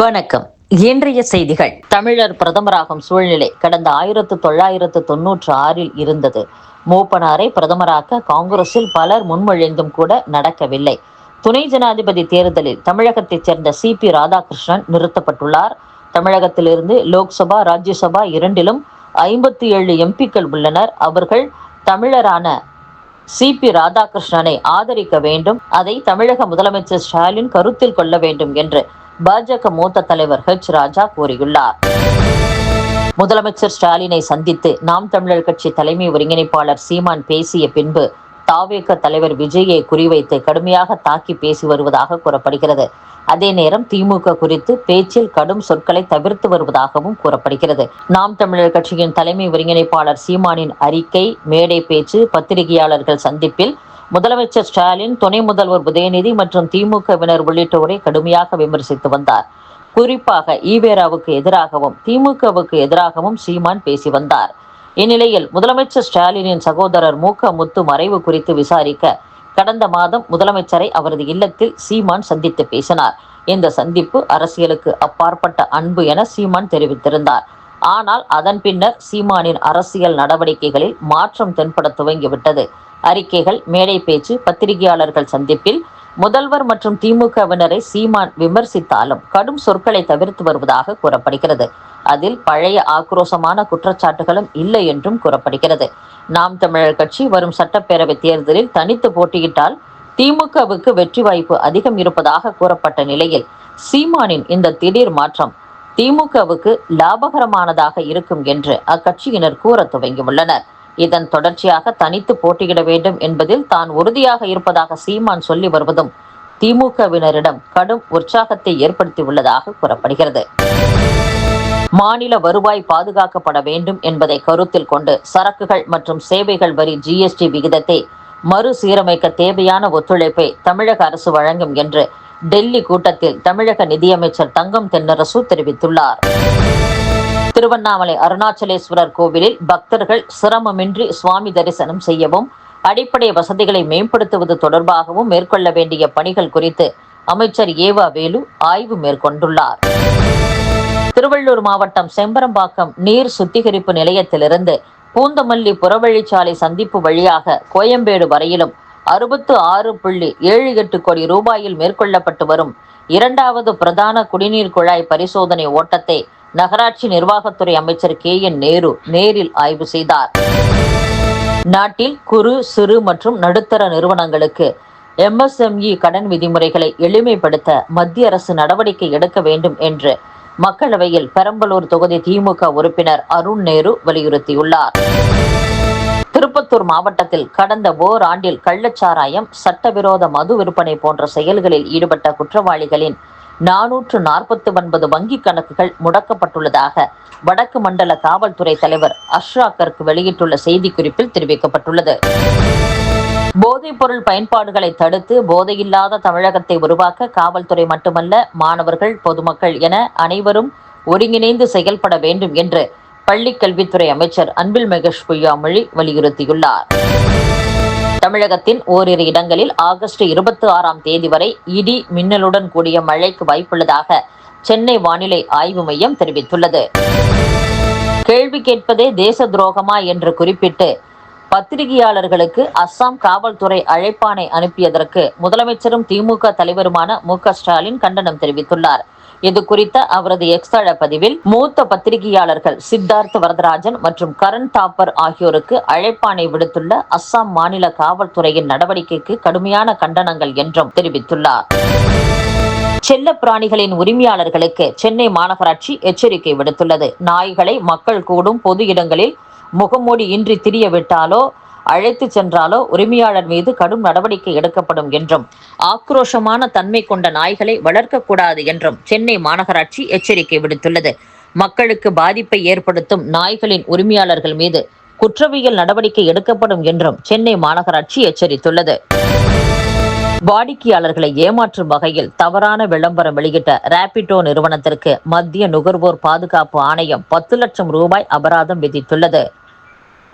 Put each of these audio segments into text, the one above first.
வணக்கம். இன்றைய செய்திகள். தமிழர் பிரதமராகும் சூழ்நிலை கடந்த ஆயிரத்து தொள்ளாயிரத்து தொன்னூற்று ஆறில் இருந்தது. மூப்பனாரை பிரதமராக்க காங்கிரஸில் பலர் முன்மொழிந்தும் கூட நடக்கவில்லை. துணை ஜனாதிபதி தேர்தலில் தமிழகத்தைச் சேர்ந்த சி பி ராதாகிருஷ்ணன் நிறுத்தப்பட்டுள்ளார். தமிழகத்திலிருந்து லோக்சபா ராஜ்யசபா இரண்டிலும் ஐம்பத்தி ஏழு எம்பிக்கள் உள்ளனர். அவர்கள் தமிழரான சி பி ராதாகிருஷ்ணனை ஆதரிக்க வேண்டும். அதை தமிழக முதலமைச்சர் ஸ்டாலின் கருத்தில் கொள்ள வேண்டும் என்று பாஜக மூத்த தலைவர் ஹெச் ராஜா கூறியுள்ளார். முதலமைச்சர் ஸ்டாலினை சந்தித்து நாம் தமிழர் கட்சி தலைமை ஒருங்கிணைப்பாளர் சீமான் பேசிய பின்பு தாவேக தலைவர் விஜயை குறிவைத்து கடுமையாக தாக்கி பேசி வருவதாக கூறப்படுகிறது. அதே நேரம் திமுக குறித்து பேச்சில் கடும் சொற்களை தவிர்த்து வருவதாகவும் கூறப்படுகிறது. நாம் தமிழர் கட்சியின் தலைமை ஒருங்கிணைப்பாளர் சீமானின் அறிக்கை மேடை பேச்சு பத்திரிகையாளர்கள் சந்திப்பில் முதலமைச்சர் ஸ்டாலின் துணை முதல்வர் உதயநிதி மற்றும் திமுகவினர் உள்ளிட்டோரை கடுமையாக விமர்சித்து வந்தார். குறிப்பாக ஈவேராவுக்கு எதிராகவும் திமுகவுக்கு எதிராகவும் சீமான் பேசி வந்தார். இந்நிலையில் முதலமைச்சர் ஸ்டாலினின் சகோதரர் மு முத்து மறைவு குறித்து விசாரிக்க கடந்த மாதம் முதலமைச்சரை அவரது இல்லத்தில் சீமான் சந்தித்து பேசினார். இந்த சந்திப்பு அரசியலுக்கு அப்பாற்பட்ட அன்பு என சீமான் தெரிவித்திருந்தார். ஆனால் அதன் பின்னர் சீமானின் அரசியல் நடவடிக்கைகளில் மாற்றம் தென்பட துவங்கிவிட்டது. அறிக்கைகள் மேடை பேச்சு பத்திரிகையாளர்கள் சந்திப்பில் முதல்வர் மற்றும் திமுகவினரை சீமான் விமர்சித்தாலும் கடும் சொற்களை தவிர்த்து வருவதாக கூறப்படுகிறது. அதில் பழைய ஆக்ரோசமான குற்றச்சாட்டுகளும் இல்லை என்றும் கூறப்படுகிறது. நாம் தமிழர் கட்சி வரும் சட்டப்பேரவை தேர்தலில் தனித்து போட்டியிட்டால் திமுகவுக்கு வெற்றி வாய்ப்பு அதிகம் இருப்பதாக கூறப்பட்ட நிலையில் சீமானின் இந்த திடீர் மாற்றம் திமுகவுக்கு லாபகரமானதாக இருக்கும் என்று அக்கட்சியினர் கூற துவங்கியுள்ளனர். இதன் தொடர்ச்சியாக தனித்து போட்டியிட வேண்டும் என்பதில் தான் உறுதியாக இருப்பதாக சீமான் சொல்லி வருவதும் திமுகவினரிடம் கடும் உற்சாகத்தை ஏற்படுத்தியுள்ளதாக கூறப்படுகிறது. மாநில வருவாய் பாதுகாக்கப்பட வேண்டும் என்பதை கருத்தில் கொண்டு சரக்குகள் மற்றும் சேவைகள் வரி ஜிஎஸ்டி விகிதத்தை மறுசீரமைக்க தேவையான ஒத்துழைப்பை தமிழக அரசு வழங்கும் என்று டெல்லி கூட்டத்தில் தமிழக நிதியமைச்சர் தங்கம் தென்னரசு தெரிவித்துள்ளார். திருவண்ணாமலை அருணாச்சலேஸ்வரர் கோவிலில் பக்தர்கள் சிரமமின்றி சுவாமி தரிசனம் செய்யவும் அடிப்படை வசதிகளை மேம்படுத்துவது தொடர்பாகவும் மேற்கொள்ள வேண்டிய பணிகள் குறித்து அமைச்சர் ஏவா வேலு ஆய்வு மேற்கொண்டுள்ளார். திருவள்ளூர் மாவட்டம் செம்பரம்பாக்கம் நீர் சுத்திகரிப்பு நிலையத்திலிருந்து பூந்தமல்லி புறவழிச்சாலை சந்திப்பு வழியாக கோயம்பேடு வரையிலும் அறுபத்து ஆறு புள்ளி ஏழு எட்டு கோடி ரூபாயில் மேற்கொள்ளப்பட்டு வரும் இரண்டாவது பிரதான குடிநீர் குழாய் பரிசோதனை ஓட்டத்தை நகராட்சி நிர்வாகத்துறை அமைச்சர் கே என் நேரு நேரில் ஆய்வு செய்தார். நாட்டில் குறு சிறு மற்றும் நடுத்தர நிறுவனங்களுக்கு எம்எஸ்எம்இ கடன் விதிமுறைகளை எளிமைப்படுத்த மத்திய அரசு நடவடிக்கை எடுக்க வேண்டும் என்று மக்களவையில் பெரம்பலூர் தொகுதி திமுக உறுப்பினர் அருண் நேரு வலியுறுத்தியுள்ளார். திருப்பத்தூர் மாவட்டத்தில் கடந்த ஓராண்டில் கள்ளச்சாராயம் சட்டவிரோத மது விற்பனை போன்ற செயல்களில் ஈடுபட்ட குற்றவாளிகளின் நானூற்று நாற்பத்தி ஒன்பது வங்கிக் கணக்குகள் முடக்கப்பட்டுள்ளதாக வடக்கு மண்டல காவல்துறை தலைவர் அஷ்ராக்கருக்கு வெளியிட்டுள்ள செய்திக்குறிப்பில் தெரிவிக்கப்பட்டுள்ளது. போதைப் பொருள் பயன்பாடுகளை தடுத்து போதையில்லாத தமிழகத்தை உருவாக்க காவல்துறை மட்டுமல்ல மாணவர்கள் பொதுமக்கள் என அனைவரும் ஒருங்கிணைந்து செயல்பட வேண்டும் என்று பள்ளிக் கல்வித்துறை அமைச்சர் அன்பில் மகேஷ் பொய்யாமொழி வலியுறுத்தியுள்ளார். தமிழகத்தின் ஓரிரு இடங்களில் ஆகஸ்ட் இருபத்தி ஆறாம் தேதி வரை இடி மின்னலுடன் கூடிய மழைக்கு வாய்ப்புள்ளதாக சென்னை வானிலை ஆய்வு மையம் தெரிவித்துள்ளது. கேள்வி கேட்பதே தேச துரோகமா என்று குறிப்பிட்டு பத்திரிகையாளர்களுக்கு அஸ்ஸாம் காவல்துறை அழைப்பானை அனுப்பியதற்கு முதலமைச்சரும் திமுக தலைவருமான மு ஸ்டாலின் கண்டனம் தெரிவித்துள்ளார். இது குறித்த அவரது எக்ஸ்தள பதிவில் மூத்த பத்திரிகையாளர்கள் சித்தார்த் வரதராஜன் மற்றும் கரண் தாப்பர் ஆகியோருக்கு அழைப்பானை விடுத்துள்ள அஸ்ஸாம் மாநில காவல்துறையின் நடவடிக்கைக்கு கடுமையான கண்டனங்கள் என்றும் தெரிவித்துள்ளார். செல்ல பிராணிகளின் உரிமையாளர்களுக்கு சென்னை மாநகராட்சி எச்சரிக்கை விடுத்துள்ளது. நாய்களை மக்கள் கூடும் பொது இடங்களில் முகமூடி இன்றி திரிய விட்டாலோ அழைத்து சென்றாலோ உரிமையாளர் மீது கடும் நடவடிக்கை எடுக்கப்படும் என்றும் ஆக்ரோஷமான தன்மை கொண்ட நாய்களை வளர்க்கக்கூடாது என்றும் சென்னை மாநகராட்சி எச்சரிக்கை விடுத்துள்ளது. மக்களுக்கு பாதிப்பை ஏற்படுத்தும் நாய்களின் உரிமையாளர்கள் மீது குற்றவியல் நடவடிக்கை எடுக்கப்படும் என்றும் சென்னை மாநகராட்சி எச்சரித்துள்ளது. வாடிக்கையாளர்களை ஏமாற்றும் வகையில் தவறான விளம்பரம் வெளியிட்ட ராபிடோ நிறுவனத்திற்கு மத்திய நுகர்வோர் பாதுகாப்பு ஆணையம் பத்து லட்சம் ரூபாய் அபராதம் விதித்துள்ளது.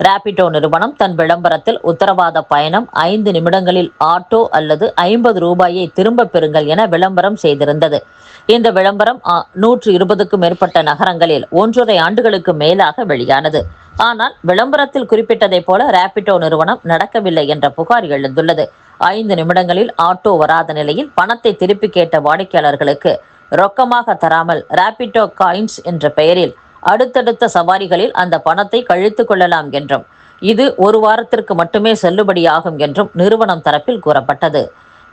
ராபிடோ நிறுவனம் தன் விளம்பரத்தில் உத்தரவாத பயணம் ஐந்து நிமிடங்களில் ஆட்டோ அல்லது ஐம்பது ரூபாயை திரும்ப பெறுங்கள் என விளம்பரம் செய்திருந்தது. இந்த விளம்பரம் நூற்று இருபதுக்கும் மேற்பட்ட நகரங்களில் ஒன்றரை ஆண்டுகளுக்கு மேலாக வெளியானது. ஆனால் விளம்பரத்தில் குறிப்பிட்டதைப் போல ராபிடோ நிறுவனம் நடக்கவில்லை என்ற புகார் எழுந்துள்ளது. ஐந்து நிமிடங்களில் ஆட்டோ வராத நிலையில் பணத்தை திருப்பி கேட்ட வாடிக்கையாளர்களுக்கு ரொக்கமாக தராமல் ராபிடோ காயின்ஸ் என்ற பெயரில் அடுத்தடுத்த சவாரிகளில் அந்த பணத்தை கழித்து கொள்ளலாம் என்றும் இது ஒரு வாரத்திற்கு மட்டுமே செல்லுபடியாகும் என்றும் நிறுவனம் தரப்பில் கூறப்பட்டது.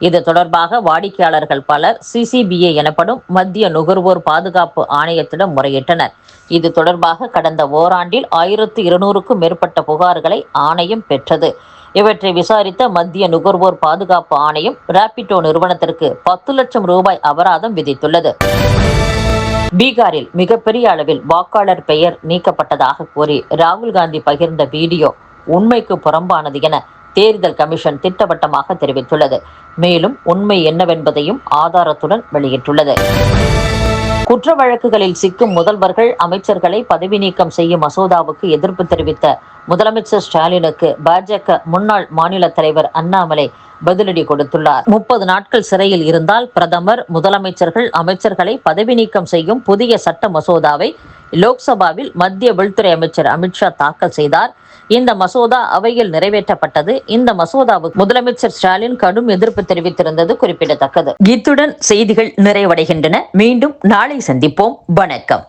இது தொடர்பாக வாடிக்கையாளர்கள் பலர் சிசிபிஏ எனப்படும் மத்திய நுகர்வோர் பாதுகாப்பு ஆணையத்திடம் முறையிட்டனர். இது தொடர்பாக கடந்த ஓராண்டில் ஆயிரத்து இருநூறுக்கும் மேற்பட்ட புகார்களை ஆணையம் பெற்றது. இவற்றை விசாரித்த மத்திய நுகர்வோர் பாதுகாப்பு ஆணையம் ராபிடோ நிறுவனத்திற்கு பத்து லட்சம் ரூபாய் அபராதம் விதித்துள்ளது. பீகாரில் மிகப்பெரிய அளவில் வாக்காளர் பெயர் நீக்கப்பட்டதாக கூறி ராகுல் காந்தி பகிர்ந்த வீடியோ உண்மைக்கு புறம்பானது என தேர்தல் கமிஷன் திட்டவட்டமாக தெரிவித்துள்ளது. மேலும் உண்மை என்னவென்பதையும் ஆதாரத்துடன் வெளியிட்டுள்ளது. குற்ற வழக்குகளில் சிக்கும் முதல்வர்கள் அமைச்சர்களை பதவி நீக்கம் செய்யும் மசோதாவுக்கு எதிர்ப்பு தெரிவித்த முதலமைச்சர் ஸ்டாலினுக்கு பாஜக முன்னாள் மாநில தலைவர் அண்ணாமலை பதிலடி கொடுத்துள்ளார். முப்பது நாட்கள் சிறையில் இருந்தால் பிரதமர் முதலமைச்சர்கள் அமைச்சர்களை பதவி நீக்கம் செய்யும் புதிய சட்ட மசோதாவை லோக்சபாவில் மத்திய உள்துறை அமைச்சர் அமித்ஷா தாக்கல் செய்தார். இந்த மசோதா அவையில் நிறைவேற்றப்பட்டது. இந்த மசோதாவுக்கு முதலமைச்சர் ஸ்டாலின் கடும் எதிர்ப்பு தெரிவித்திருந்தது குறிப்பிடத்தக்கது. இத்துடன் செய்திகள் நிறைவடைகின்றன. மீண்டும் நாளை சந்திப்போம். வணக்கம்.